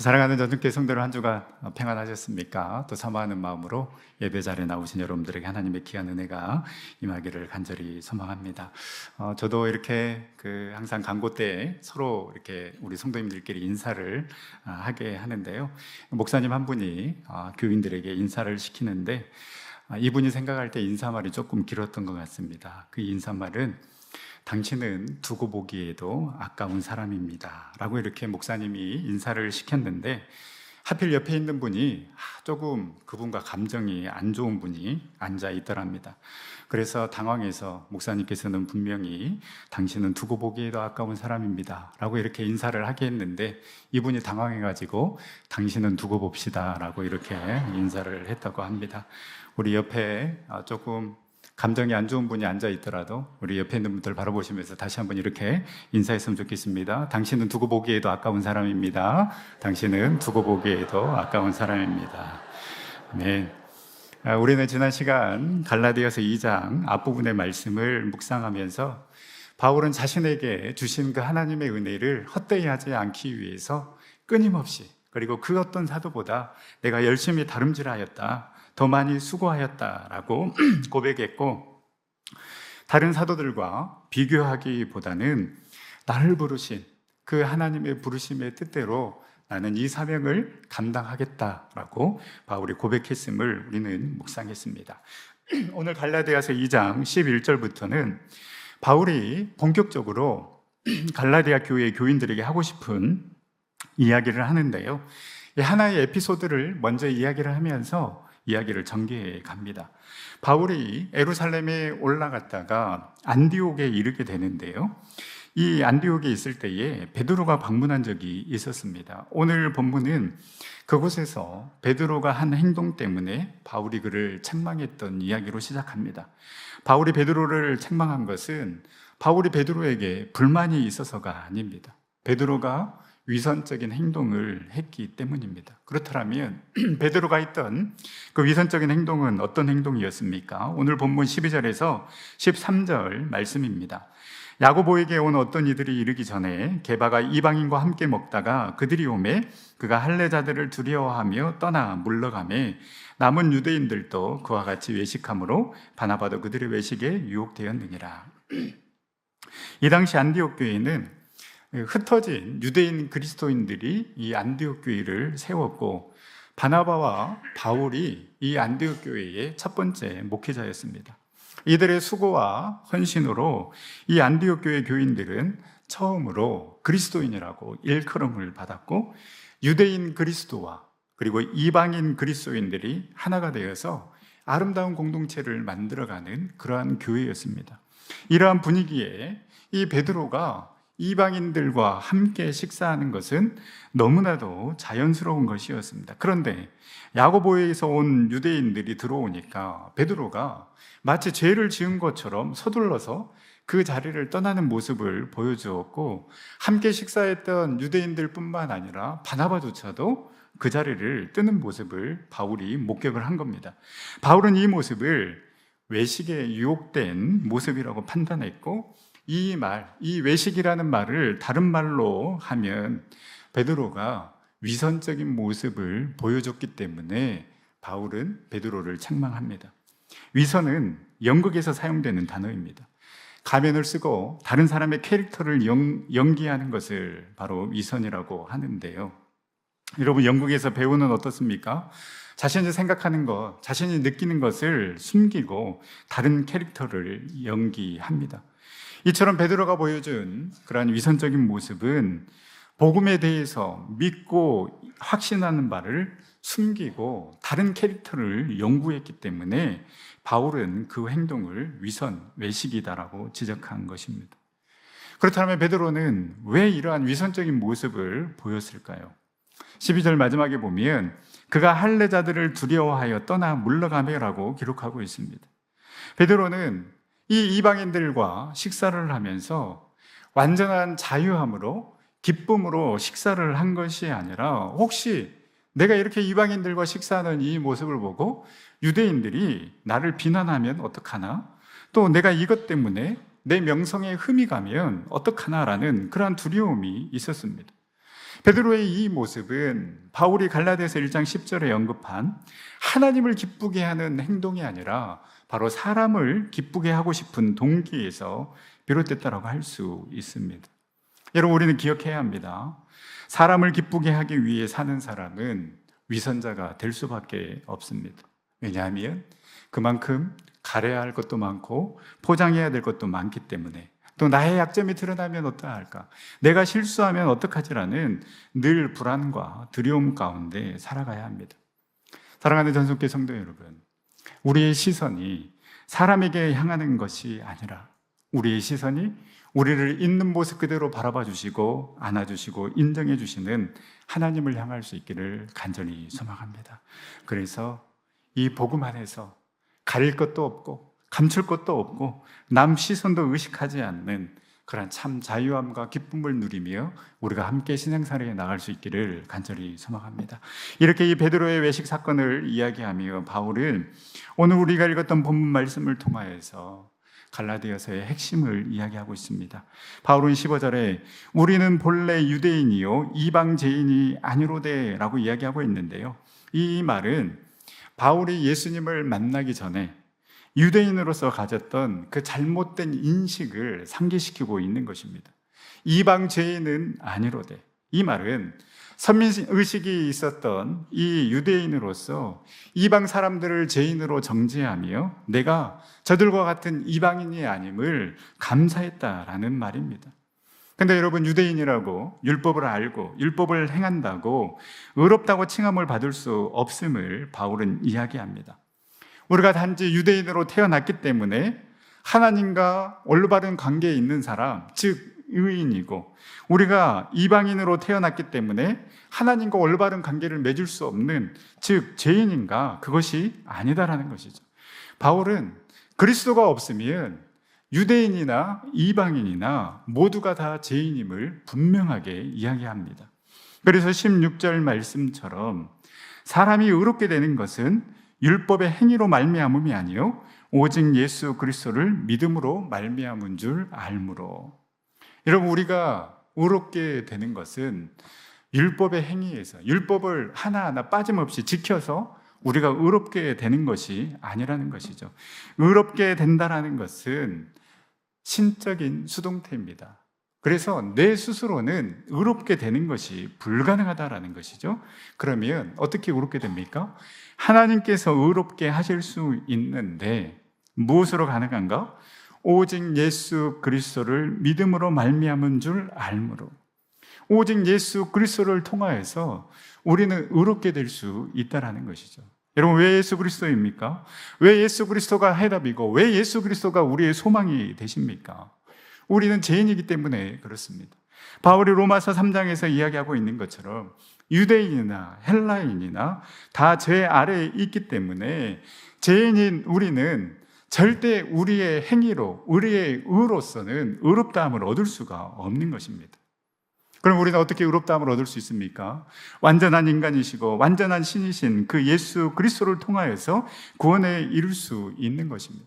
사랑하는 전통교회 성도들 한 주가 평안하셨습니까? 또 사모하는 마음으로 예배 자리에 나오신 여러분들에게 하나님의 귀한 은혜가 임하기를 간절히 소망합니다. 어, 저도 이렇게 그 항상 광고 때 서로 이렇게 우리 성도님들끼리 인사를 아, 하게 하는데요. 목사님 한 분이 아, 교인들에게 인사를 시키는데 아, 이분이 생각할 때 인사말이 조금 길었던 것 같습니다. 그 인사말은 당신은 두고 보기에도 아까운 사람입니다. 라고 이렇게 목사님이 인사를 시켰는데 하필 옆에 있는 분이 조금 그분과 감정이 안 좋은 분이 앉아 있더랍니다. 그래서 당황해서 목사님께서는 분명히 당신은 두고 보기에도 아까운 사람입니다. 라고 이렇게 인사를 하게 했는데 이분이 당황해가지고 당신은 두고 봅시다. 라고 이렇게 인사를 했다고 합니다. 우리 옆에 조금 감정이 안 좋은 분이 앉아 있더라도 우리 옆에 있는 분들 바라보시면서 다시 한번 이렇게 인사했으면 좋겠습니다. 당신은 두고 보기에도 아까운 사람입니다. 당신은 두고 보기에도 아까운 사람입니다. 네. 우리는 지난 시간 갈라디아서 2장 앞부분의 말씀을 묵상하면서 바울은 자신에게 주신 그 하나님의 은혜를 헛되이 하지 않기 위해서 끊임없이 그리고 그 어떤 사도보다 내가 열심히 다름질하였다. 더 많이 수고하였다라고 고백했고 다른 사도들과 비교하기보다는 나를 부르신 그 하나님의 부르심의 뜻대로 나는 이 사명을 감당하겠다라고 바울이 고백했음을 우리는 묵상했습니다. 오늘 갈라디아서 2장 11절부터는 바울이 본격적으로 갈라디아 교회 교인들에게 하고 싶은 이야기를 하는데요. 하나의 에피소드를 먼저 이야기를 하면서 이야기를 전개해 갑니다. 바울이 에루살렘에 올라갔다가 안디옥에 이르게 되는데요. 이 안디옥에 있을 때에 베드로가 방문한 적이 있었습니다. 오늘 본문은 그곳에서 베드로가 한 행동 때문에 바울이 그를 책망했던 이야기로 시작합니다. 바울이 베드로를 책망한 것은 바울이 베드로에게 불만이 있어서가 아닙니다. 베드로가 위선적인 행동을 했기 때문입니다. 그렇다면 베드로가 했던 그 위선적인 행동은 어떤 행동이었습니까? 오늘 본문 12절에서 13절 말씀입니다. 야고보에게 온 어떤 이들이 이르기 전에 게바가 이방인과 함께 먹다가 그들이 오매 그가 할례자들을 두려워하며 떠나 물러가매 남은 유대인들도 그와 같이 외식함으로 바나바도 그들의 외식에 유혹되었느니라. 이 당시 안디옥 교회는 흩어진 유대인 그리스도인들이 이 안디옥 교회를 세웠고 바나바와 바울이 이 안디옥 교회의 첫 번째 목회자였습니다. 이들의 수고와 헌신으로 이 안디옥 교회 교인들은 처음으로 그리스도인이라고 일컬음을 받았고 유대인 그리스도와 그리고 이방인 그리스도인들이 하나가 되어서 아름다운 공동체를 만들어가는 그러한 교회였습니다. 이러한 분위기에 이 베드로가 이방인들과 함께 식사하는 것은 너무나도 자연스러운 것이었습니다. 그런데 야고보에서 온 유대인들이 들어오니까 베드로가 마치 죄를 지은 것처럼 서둘러서 그 자리를 떠나는 모습을 보여주었고 함께 식사했던 유대인들뿐만 아니라 바나바조차도 그 자리를 뜨는 모습을 바울이 목격을 한 겁니다. 바울은 이 모습을 외식에 유혹된 모습이라고 판단했고 이 말, 이 외식이라는 말을 다른 말로 하면 베드로가 위선적인 모습을 보여줬기 때문에 바울은 베드로를 책망합니다. 위선은 연극에서 사용되는 단어입니다. 가면을 쓰고 다른 사람의 캐릭터를 연, 연기하는 것을 바로 위선이라고 하는데요. 여러분, 연극에서 배우는 어떻습니까? 자신이 생각하는 것, 자신이 느끼는 것을 숨기고 다른 캐릭터를 연기합니다. 이처럼 베드로가 보여준 그러한 위선적인 모습은 복음에 대해서 믿고 확신하는 바를 숨기고 다른 캐릭터를 연구했기 때문에 바울은 그 행동을 위선, 외식이다라고 지적한 것입니다. 그렇다면 베드로는 왜 이러한 위선적인 모습을 보였을까요? 12절 마지막에 보면 그가 할례자들을 두려워하여 떠나 물러가매라고 기록하고 있습니다. 베드로는 이 이방인들과 식사를 하면서 완전한 자유함으로 기쁨으로 식사를 한 것이 아니라 혹시 내가 이렇게 이방인들과 식사하는 이 모습을 보고 유대인들이 나를 비난하면 어떡하나? 또 내가 이것 때문에 내 명성에 흠이 가면 어떡하나라는 그러한 두려움이 있었습니다. 베드로의 이 모습은 바울이 갈라디아서 1장 10절에 언급한 하나님을 기쁘게 하는 행동이 아니라 바로 사람을 기쁘게 하고 싶은 동기에서 비롯됐다라고 할 수 있습니다. 여러분 우리는 기억해야 합니다. 사람을 기쁘게 하기 위해 사는 사람은 위선자가 될 수밖에 없습니다. 왜냐하면 그만큼 가려야 할 것도 많고 포장해야 될 것도 많기 때문에 또 나의 약점이 드러나면 어떠할까? 내가 실수하면 어떡하지라는 늘 불안과 두려움 가운데 살아가야 합니다. 사랑하는 전속계 성도 여러분, 우리의 시선이 사람에게 향하는 것이 아니라 우리의 시선이 우리를 있는 모습 그대로 바라봐 주시고 안아 주시고 인정해 주시는 하나님을 향할 수 있기를 간절히 소망합니다. 그래서 이 복음 안에서 가릴 것도 없고 감출 것도 없고 남 시선도 의식하지 않는 그런 참 자유함과 기쁨을 누리며 우리가 함께 신앙생활에 나갈 수 있기를 간절히 소망합니다. 이렇게 이 베드로의 외식 사건을 이야기하며 바울은 오늘 우리가 읽었던 본문 말씀을 통하여서 갈라디아서의 핵심을 이야기하고 있습니다. 바울은 15절에 우리는 본래 유대인이요 이방제인이 아니로되라고 이야기하고 있는데요. 이 말은 바울이 예수님을 만나기 전에 유대인으로서 가졌던 그 잘못된 인식을 상기시키고 있는 것입니다. 이방 죄인은 아니로되. 이 말은 선민 의식이 있었던 이 유대인으로서 이방 사람들을 죄인으로 정죄하며 내가 저들과 같은 이방인이 아님을 감사했다라는 말입니다. 근데 여러분 유대인이라고 율법을 알고 율법을 행한다고 의롭다고 칭함을 받을 수 없음을 바울은 이야기합니다. 우리가 단지 유대인으로 태어났기 때문에 하나님과 올바른 관계에 있는 사람, 즉 의인이고 우리가 이방인으로 태어났기 때문에 하나님과 올바른 관계를 맺을 수 없는 즉 죄인인가 그것이 아니다라는 것이죠. 바울은 그리스도가 없으면 유대인이나 이방인이나 모두가 다 죄인임을 분명하게 이야기합니다. 그래서 16절 말씀처럼 사람이 의롭게 되는 것은 율법의 행위로 말미암음이 아니요 오직 예수 그리스도를 믿음으로 말미암은 줄 알므로. 여러분 우리가 의롭게 되는 것은 율법의 행위에서 율법을 하나하나 빠짐없이 지켜서 우리가 의롭게 되는 것이 아니라는 것이죠. 의롭게 된다라는 것은 신적인 수동태입니다. 그래서 내 스스로는 의롭게 되는 것이 불가능하다라는 것이죠. 그러면 어떻게 의롭게 됩니까? 하나님께서 의롭게 하실 수 있는데 무엇으로 가능한가? 오직 예수 그리스도를 믿음으로 말미암은 줄 알므로 오직 예수 그리스도를 통하여서 우리는 의롭게 될 수 있다라는 것이죠. 여러분 왜 예수 그리스도입니까? 왜 예수 그리스도가 해답이고 왜 예수 그리스도가 우리의 소망이 되십니까? 우리는 죄인이기 때문에 그렇습니다. 바울이 로마서 3장에서 이야기하고 있는 것처럼 유대인이나 헬라인이나 다 죄 아래에 있기 때문에 죄인인 우리는 절대 우리의 행위로, 우리의 의로서는 의롭다함을 얻을 수가 없는 것입니다. 그럼 우리는 어떻게 의롭다함을 얻을 수 있습니까? 완전한 인간이시고 완전한 신이신 그 예수 그리스도를 통하여서 구원에 이룰 수 있는 것입니다.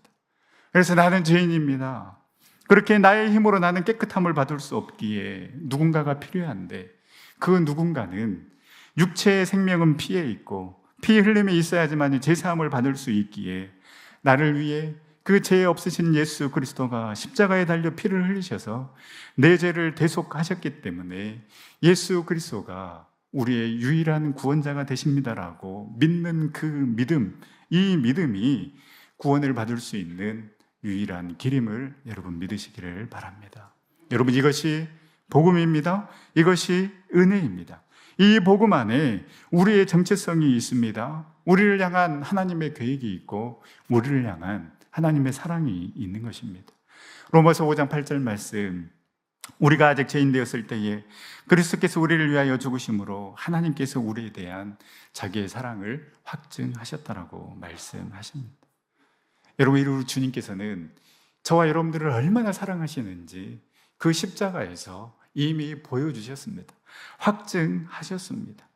그래서 나는 죄인입니다. 그렇게 나의 힘으로 나는 깨끗함을 받을 수 없기에 누군가가 필요한데 그 누군가는 육체의 생명은 피에 있고 피 흘림이 있어야지만 제사함을 받을 수 있기에 나를 위해 그 죄 없으신 예수 그리스도가 십자가에 달려 피를 흘리셔서 내 죄를 대속하셨기 때문에 예수 그리스도가 우리의 유일한 구원자가 되십니다라고 믿는 그 믿음, 이 믿음이 구원을 받을 수 있는 유일한 길임을 여러분 믿으시기를 바랍니다. 여러분 이것이 복음입니다. 이것이 은혜입니다. 이 복음 안에 우리의 정체성이 있습니다. 우리를 향한 하나님의 계획이 있고 우리를 향한 하나님의 사랑이 있는 것입니다. 로마서 5장 8절 말씀 우리가 아직 죄인 되었을 때에 그리스도께서 우리를 위하여 죽으심으로 하나님께서 우리에 대한 자기의 사랑을 확증하셨다라고 말씀하십니다. 여러분 우리 주님께서는 저와 여러분들을 얼마나 사랑하시는지 그 십자가에서 이미 보여주셨습니다. 확증하셨습니다.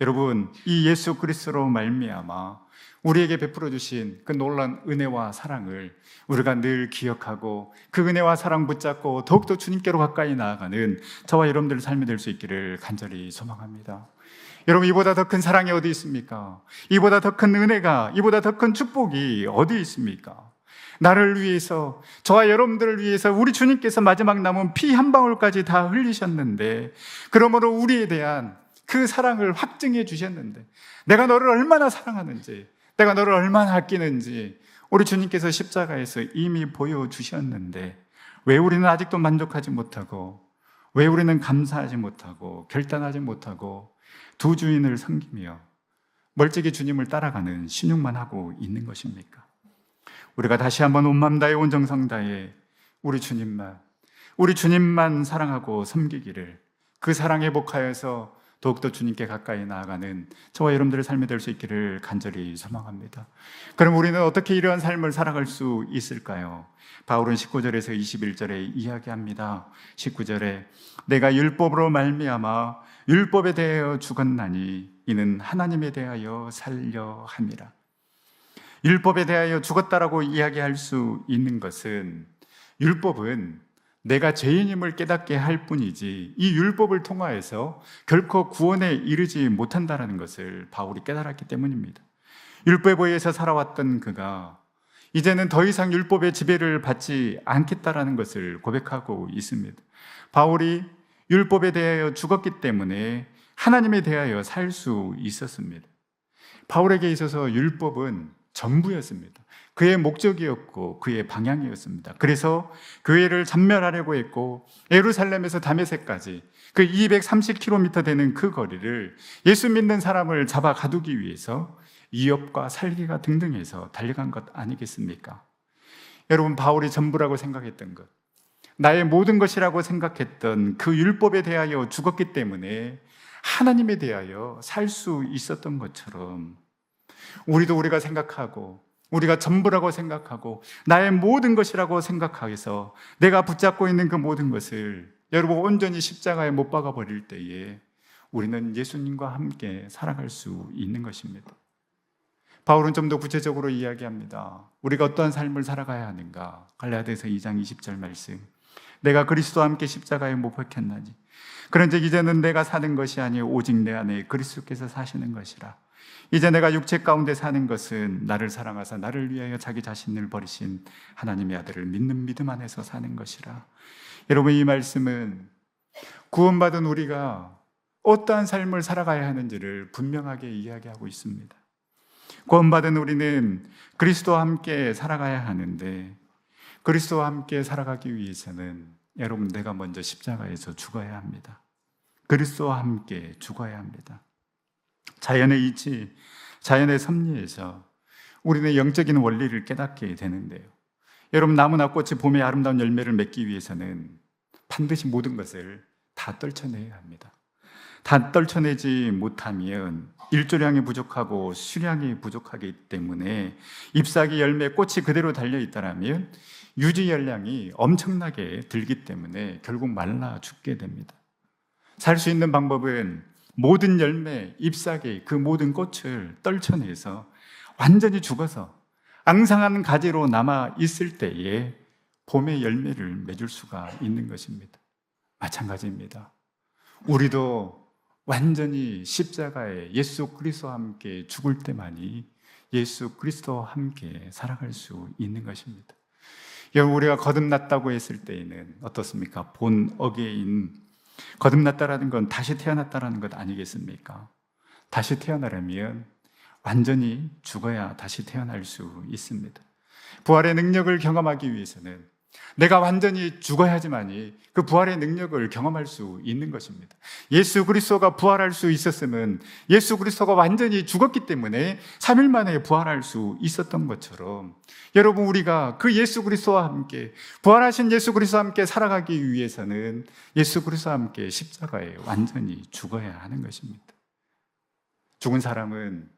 여러분, 이 예수 그리스도로 말미암아 우리에게 베풀어 주신 그 놀란 은혜와 사랑을 우리가 늘 기억하고 그 은혜와 사랑 붙잡고 더욱더 주님께로 가까이 나아가는 저와 여러분들 삶이 될 수 있기를 간절히 소망합니다. 여러분 이보다 더 큰 사랑이 어디 있습니까? 이보다 더 큰 은혜가 이보다 더 큰 축복이 어디 있습니까? 나를 위해서 저와 여러분들을 위해서 우리 주님께서 마지막 남은 피 한 방울까지 다 흘리셨는데 그러므로 우리에 대한 그 사랑을 확증해 주셨는데 내가 너를 얼마나 사랑하는지 내가 너를 얼마나 아끼는지 우리 주님께서 십자가에서 이미 보여주셨는데 왜 우리는 아직도 만족하지 못하고 왜 우리는 감사하지 못하고 결단하지 못하고 두 주인을 섬기며 멀찍이 주님을 따라가는 신용만 하고 있는 것입니까? 우리가 다시 한번 온 마음 다해 온 정성 다해 우리 주님만 우리 주님만 사랑하고 섬기기를 그 사랑에 복하여서 더욱더 주님께 가까이 나아가는 저와 여러분들의 삶이 될 수 있기를 간절히 소망합니다. 그럼 우리는 어떻게 이러한 삶을 살아갈 수 있을까요? 바울은 19절에서 21절에 이야기합니다. 19절에 내가 율법으로 말미암아 율법에 대하여 죽었나니 이는 하나님에 대하여 살려 함이라. 율법에 대하여 죽었다라고 이야기할 수 있는 것은 율법은 내가 죄인임을 깨닫게 할 뿐이지 이 율법을 통하여서 결코 구원에 이르지 못한다라는 것을 바울이 깨달았기 때문입니다. 율법에 의해서 살아왔던 그가 이제는 더 이상 율법의 지배를 받지 않겠다라는 것을 고백하고 있습니다. 바울이 율법에 대하여 죽었기 때문에 하나님에 대하여 살 수 있었습니다. 바울에게 있어서 율법은 전부였습니다. 그의 목적이었고 그의 방향이었습니다. 그래서 교회를 전멸하려고 했고 예루살렘에서 다메섹까지 그 230km 되는 그 거리를 예수 믿는 사람을 잡아 가두기 위해서 이업과 살기가 등등해서 달려간 것 아니겠습니까? 여러분 바울이 전부라고 생각했던 것, 나의 모든 것이라고 생각했던 그 율법에 대하여 죽었기 때문에 하나님에 대하여 살 수 있었던 것처럼 우리도 우리가 생각하고 우리가 전부라고 생각하고 나의 모든 것이라고 생각해서 내가 붙잡고 있는 그 모든 것을 여러분 온전히 십자가에 못 박아 버릴 때에 우리는 예수님과 함께 살아갈 수 있는 것입니다. 바울은 좀 더 구체적으로 이야기합니다. 우리가 어떠한 삶을 살아가야 하는가? 갈라디아서 2장 20절 말씀. 내가 그리스도와 함께 십자가에 못 박혔나니 그런즉 이제는 내가 사는 것이 아니 오직 내 안에 그리스도께서 사시는 것이라. 이제 내가 육체 가운데 사는 것은 나를 사랑하사 나를 위하여 자기 자신을 버리신 하나님의 아들을 믿는 믿음 안에서 사는 것이라. 여러분 이 말씀은 구원받은 우리가 어떠한 삶을 살아가야 하는지를 분명하게 이야기하고 있습니다. 구원받은 우리는 그리스도와 함께 살아가야 하는데 그리스도와 함께 살아가기 위해서는 여러분 내가 먼저 십자가에서 죽어야 합니다. 그리스도와 함께 죽어야 합니다. 자연의 이치, 자연의 섭리에서 우리는 영적인 원리를 깨닫게 되는데요. 여러분 나무나 꽃이 봄에 아름다운 열매를 맺기 위해서는 반드시 모든 것을 다 떨쳐내야 합니다. 다 떨쳐내지 못하면 일조량이 부족하고 수량이 부족하기 때문에 잎사귀 열매 꽃이 그대로 달려 있다라면 유지 열량이 엄청나게 들기 때문에 결국 말라 죽게 됩니다. 살 수 있는 방법은 모든 열매, 잎사귀, 그 모든 꽃을 떨쳐내서 완전히 죽어서 앙상한 가지로 남아 있을 때에 봄의 열매를 맺을 수가 있는 것입니다. 마찬가지입니다. 우리도 완전히 십자가에 예수 그리스도와 함께 죽을 때만이 예수 그리스도와 함께 살아갈 수 있는 것입니다. 여러분 우리가 거듭났다고 했을 때에는 어떻습니까? 본 어게인 거듭났다라는 건 다시 태어났다라는 것 아니겠습니까? 다시 태어나려면 완전히 죽어야 다시 태어날 수 있습니다. 부활의 능력을 경험하기 위해서는 내가 완전히 죽어야지만이 그 부활의 능력을 경험할 수 있는 것입니다. 예수 그리스도가 부활할 수 있었으면 예수 그리스도가 완전히 죽었기 때문에 3일 만에 부활할 수 있었던 것처럼 여러분 우리가 그 예수 그리스도와 함께 부활하신 예수 그리스도와 함께 살아가기 위해서는 예수 그리스도와 함께 십자가에 완전히 죽어야 하는 것입니다. 죽은 사람은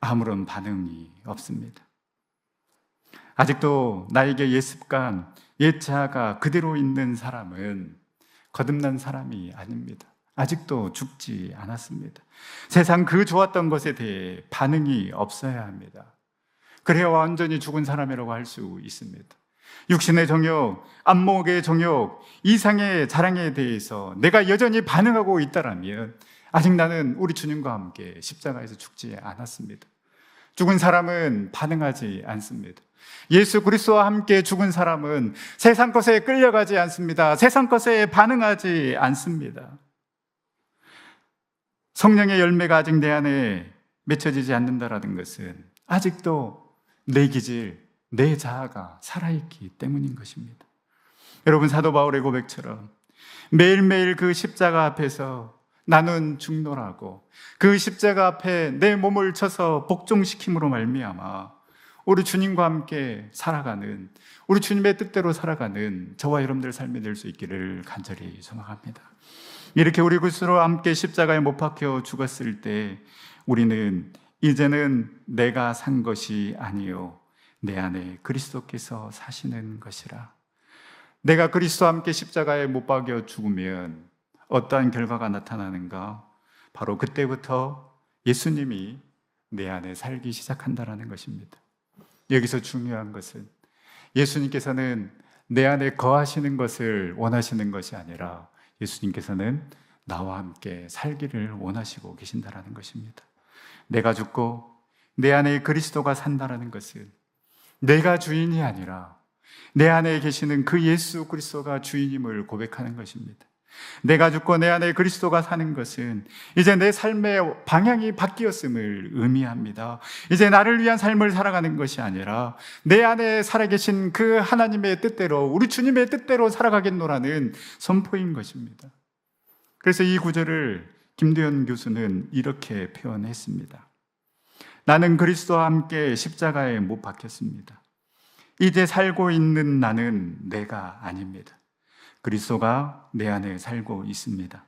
아무런 반응이 없습니다. 아직도 나에게 옛 습관, 옛 자아가 그대로 있는 사람은 거듭난 사람이 아닙니다. 아직도 죽지 않았습니다. 세상 그 좋았던 것에 대해 반응이 없어야 합니다. 그래야 완전히 죽은 사람이라고 할 수 있습니다. 육신의 정욕, 안목의 정욕, 이상의 자랑에 대해서 내가 여전히 반응하고 있다라면 아직 나는 우리 주님과 함께 십자가에서 죽지 않았습니다. 죽은 사람은 반응하지 않습니다. 예수 그리스도와 함께 죽은 사람은 세상 것에 끌려가지 않습니다. 세상 것에 반응하지 않습니다. 성령의 열매가 아직 내 안에 맺혀지지 않는다라는 것은 아직도 내 기질, 내 자아가 살아있기 때문인 것입니다. 여러분, 사도 바울의 고백처럼 매일매일 그 십자가 앞에서 나는 죽노라고 그 십자가 앞에 내 몸을 쳐서 복종시킴으로 말미암아 우리 주님과 함께 살아가는 우리 주님의 뜻대로 살아가는 저와 여러분들 삶이 될 수 있기를 간절히 소망합니다. 이렇게 우리 그리스도로 함께 십자가에 못 박혀 죽었을 때 우리는 이제는 내가 산 것이 아니요 내 안에 그리스도께서 사시는 것이라. 내가 그리스도와 함께 십자가에 못 박여 죽으면 어떠한 결과가 나타나는가? 바로 그때부터 예수님이 내 안에 살기 시작한다라는 것입니다. 여기서 중요한 것은 예수님께서는 내 안에 거하시는 것을 원하시는 것이 아니라 예수님께서는 나와 함께 살기를 원하시고 계신다라는 것입니다. 내가 죽고 내 안에 그리스도가 산다라는 것은 내가 주인이 아니라 내 안에 계시는 그 예수 그리스도가 주인임을 고백하는 것입니다. 내가 죽고 내 안에 그리스도가 사는 것은 이제 내 삶의 방향이 바뀌었음을 의미합니다. 이제 나를 위한 삶을 살아가는 것이 아니라 내 안에 살아계신 그 하나님의 뜻대로 우리 주님의 뜻대로 살아가겠노라는 선포인 것입니다. 그래서 이 구절을 김도현 교수는 이렇게 표현했습니다. 나는 그리스도와 함께 십자가에 못 박혔습니다. 이제 살고 있는 나는 내가 아닙니다. 그리스도가 내 안에 살고 있습니다.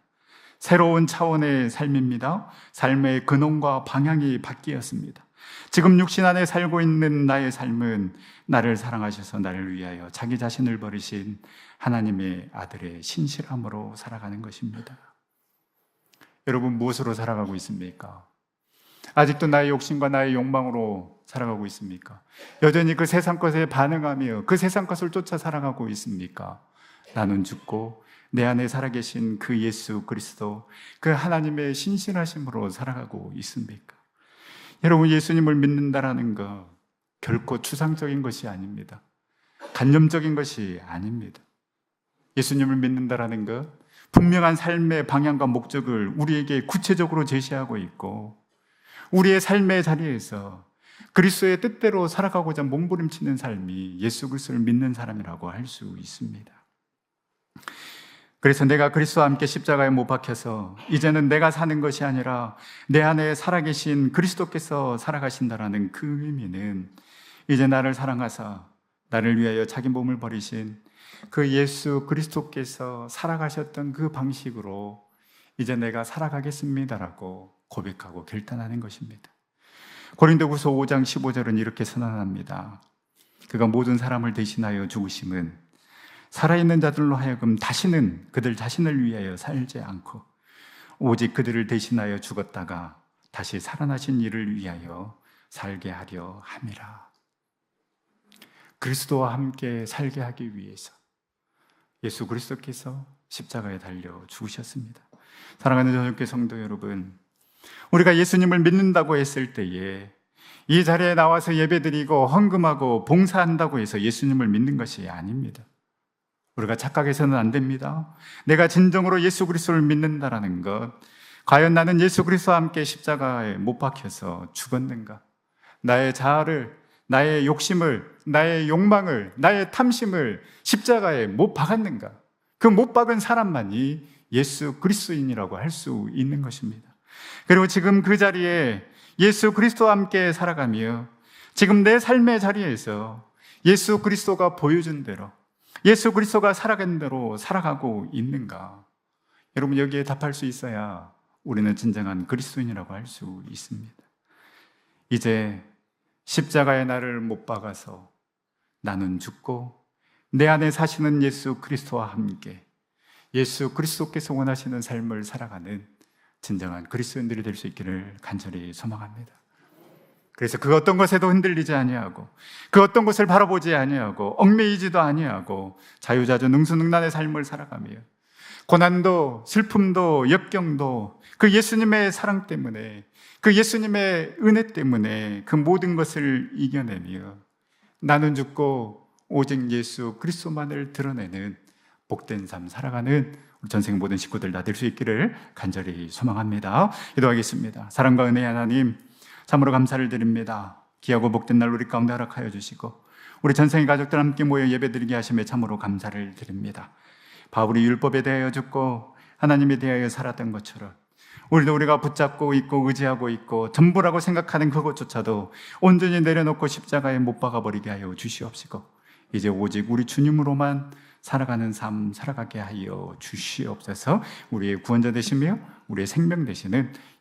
새로운 차원의 삶입니다. 삶의 근원과 방향이 바뀌었습니다. 지금 육신 안에 살고 있는 나의 삶은 나를 사랑하셔서 나를 위하여 자기 자신을 버리신 하나님의 아들의 신실함으로 살아가는 것입니다. 여러분, 무엇으로 살아가고 있습니까? 아직도 나의 욕심과 나의 욕망으로 살아가고 있습니까? 여전히 그 세상 것에 반응하며 그 세상 것을 쫓아 살아가고 있습니까? 나는 죽고 내 안에 살아계신 그 예수 그리스도, 그 하나님의 신실하심으로 살아가고 있습니까? 여러분, 예수님을 믿는다라는 것 결코 추상적인 것이 아닙니다. 간념적인 것이 아닙니다. 예수님을 믿는다라는 것, 분명한 삶의 방향과 목적을 우리에게 구체적으로 제시하고 있고, 우리의 삶의 자리에서 그리스도의 뜻대로 살아가고자 몸부림치는 삶이 예수 그리스도를 믿는 사람이라고 할 수 있습니다. 그래서 내가 그리스도와 함께 십자가에 못 박혀서 이제는 내가 사는 것이 아니라 내 안에 살아계신 그리스도께서 살아가신다라는 그 의미는 이제 나를 사랑하사 나를 위하여 자기 몸을 버리신 그 예수 그리스도께서 살아가셨던 그 방식으로 이제 내가 살아가겠습니다라고 고백하고 결단하는 것입니다. 고린도후서 5장 15절은 이렇게 선언합니다. 그가 모든 사람을 대신하여 죽으심은 살아있는 자들로 하여금 다시는 그들 자신을 위하여 살지 않고 오직 그들을 대신하여 죽었다가 다시 살아나신 이를 위하여 살게 하려 함이라. 그리스도와 함께 살게 하기 위해서 예수 그리스도께서 십자가에 달려 죽으셨습니다. 사랑하는 저녁교 성도 여러분, 우리가 예수님을 믿는다고 했을 때에 이 자리에 나와서 예배드리고 헌금하고 봉사한다고 해서 예수님을 믿는 것이 아닙니다. 우리가 착각해서는 안 됩니다. 내가 진정으로 예수 그리스도를 믿는다라는 것. 과연 나는 예수 그리스도와 함께 십자가에 못 박혀서 죽었는가? 나의 자아를, 나의 욕심을, 나의 욕망을, 나의 탐심을 십자가에 못 박았는가? 그 못 박은 사람만이 예수 그리스도인이라고 할 수 있는 것입니다. 그리고 지금 그 자리에 예수 그리스도와 함께 살아가며 지금 내 삶의 자리에서 예수 그리스도가 보여준 대로 예수 그리스도가 살아가는 대로 살아가고 있는가? 여러분 여기에 답할 수 있어야 우리는 진정한 그리스도인이라고 할 수 있습니다. 이제 십자가의 나를 못 박아서 나는 죽고 내 안에 사시는 예수 그리스도와 함께 예수 그리스도께서 원하시는 삶을 살아가는 진정한 그리스도인들이 될 수 있기를 간절히 소망합니다. 그래서 그 어떤 것에도 흔들리지 아니하고 그 어떤 것을 바라보지 아니하고 얽매이지도 아니하고 자유자주 능수능란의 삶을 살아가며 고난도 슬픔도 역경도 그 예수님의 사랑 때문에 그 예수님의 은혜 때문에 그 모든 것을 이겨내며 나는 죽고 오직 예수 그리스도만을 드러내는 복된 삶 살아가는 우리 전생 모든 식구들 다 될 수 있기를 간절히 소망합니다. 기도하겠습니다. 사랑과 은혜 하나님 참으로 감사를 드립니다. 귀하고 복된 날 우리 가운데 허락하여 주시고 우리 전생의 가족들 함께 모여 예배드리게 하심에 참으로 감사를 드립니다. 바울이 율법에 대하여 죽고 하나님에 대하여 살았던 것처럼 우리도 우리가 붙잡고 있고 의지하고 있고 전부라고 생각하는 그것조차도 온전히 내려놓고 십자가에 못 박아 버리게 하여 주시옵시고 이제 오직 우리 주님으로만 살아가는 삶 살아가게 하여 주시옵소서. 우리의 구원자 되시며 우리의 생명 되시는